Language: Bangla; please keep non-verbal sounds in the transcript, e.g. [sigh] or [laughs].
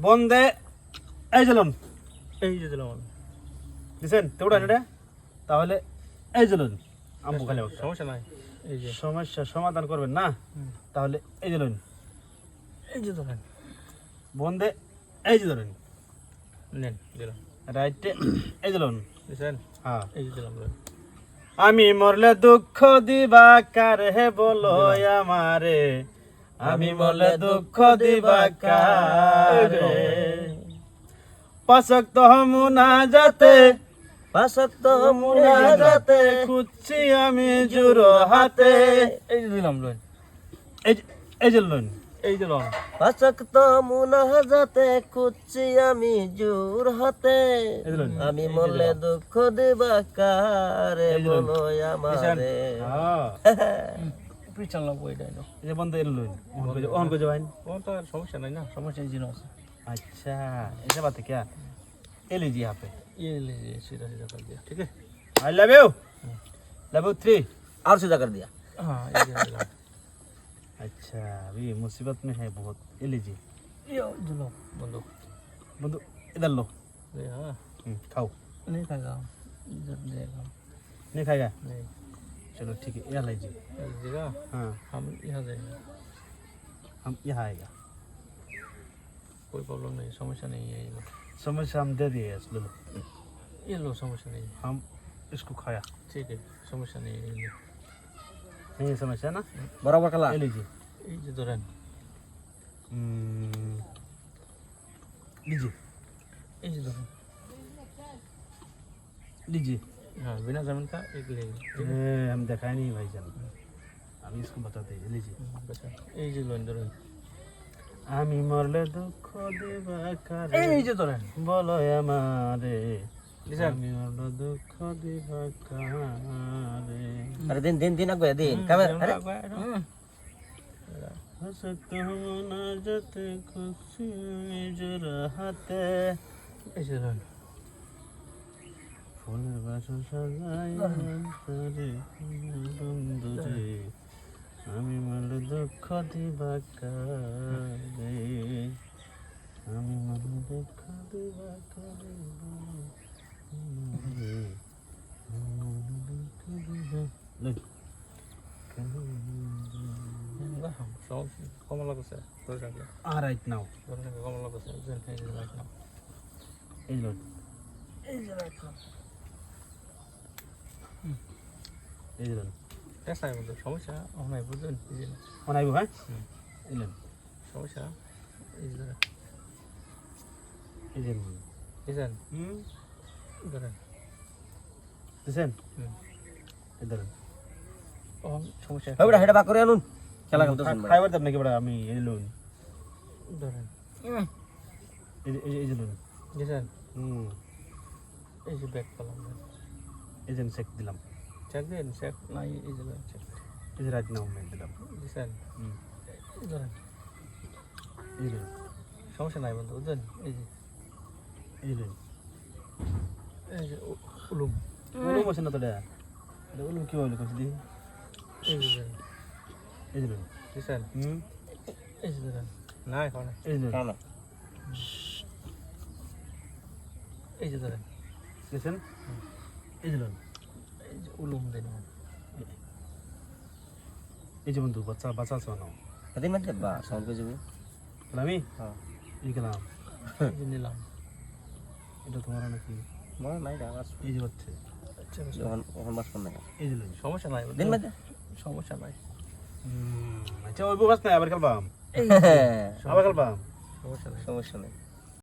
বন্ধে এই চলুন এই যে দিলাম আমি। দিছেন তেউটা এটা। তাহলে এই চলুন আম্বু খালি। সমস্যা নাই। এই যে। সমস্যা সমাধান করবেন না। তাহলে এই চলুন এই যে ধরেন। বন্ধে এই যে ধরুন। নেন দিলাম রাইটে এই চলুন বুঝছেন হ্যাঁ। এই যে দিলাম আমি মরলে দুঃখ দিবা কার হে বলো আমারে? আমি মরলে দুঃখ দিবা কারে? পাশক তো মুনা যাতে পাশক তো মুনা যাতে খুঁজছি আমি জুর হাতে। এই যে দিলাম লোন এই যে- এই যে লইন এই দিলাম পাশক তো খুঁজছি আমি জোর হাতে। আমি মরলে দুঃখ দিবা কারে বলো আমারে। [laughs] হ্যাঁ। পিছন লাগবো এটাই না এই যে বন্ধ এর লইন অন করে অন করে যাবেন ও তো আর সমস্যা নাই না সমস্যা এই জিনিস আছে अच्छा ऐसे बात है क्या ये लीजिए यहाँ पे ये लीजिए सीधा सीधा कर दिया ठीक है I love you love you three আর সিধা কর দিয়া हाँ ये जे दिलाम अच्छा अभी मुसीबत में है बहुत ये लीजिए ये दिलाम बंदूक बंधु इधर लो ये हाँ हम्म, खाओ नहीं खाएगा इधर देगा नहीं खाएगा नहीं चलो ठीक है यहाँ लीजिए लीजिएगा हाँ। हम यहाँ जाएँगे। हम यहाँ आएगा। कोई प्रॉब्लम नहीं समस्या नहीं है समस्या हम दे दिए ये लो समस्या नहीं है। हम इसको खाया। ठीक है समस्या नहीं है नहीं है समस्या ना? हाँ। बराबर कला। ले लीजिए। तो जो दौरान हम्म। लीजिए। तो लीजिए। हाँ बिना जमीन का एक ले ठीक है ए, हम दिखाए नहीं भाई जान हम इसको बताते हैं लीजिए बचा ये जो लोन धरेन আমি মরলে দুঃখ দেবা কারে এই যে ধরেন বলো আমারে লিসেন আমি মরলে দুঃখ দেবা কারে আরে দিন দিন দিন আগে দিন কামে আরে হসত মনা যেতে খুশি নিজের হাতে এই যে ধরেন ফুলের বাসা সাজাই বন্ধুরে। আমি মরলে দুঃখ দিবা কারে আমি মরলে দুঃখ দিবা কারে কমলা কমলা এই যে যে এই লোন টেস্ট নাই বলতে সমস্যা ও নাই বুঝলেন? অনাইব হ্যাঁ হুম। এই লোন সমস্যা এই যে এই যে হুম। ধরেন। দিছেন এই ধরেন। সমস্যা। ওই হেডা বাক করে আনুন। খেলা খাইবার দেব নাকি বড় আমি এই লোন। ধরেন। এই যে- এই এই লোন হুম। এই যে ব্যাগ পেলাম এই চেক দিলাম চেক দিন চেক নাই এই যে চেক এই যে দিলাম এই লোন সমস্যা নাই বন্ধু বুঝলেন এই যে এই লোন এই যে উলুম উলুম আছে না তো এটা এটা উলুম কি হলো কইছি দি এই যে এই যে লোন হুম এই যে না এখন এই যে কানা এই যে ধরেন দিছেন এই যে লোন। এই উলুম দেন। এই যে বন্ধু বাচ্চা বাচ্চা আছে না মানে বা যাবে। আমি হ্যাঁ। এই গেলাম নিলাম। এটা তোমার নাকি? মনে নাই আওয়াজ এই যে হচ্ছে। আচ্ছা সমস্যা নাই। দিন সমস্যা নাই। আচ্ছা ওই নাই আবার খেলবাম? হ্যাঁ। আবার খেলবাম? সমস্যা নাই। সমস্যা নেই।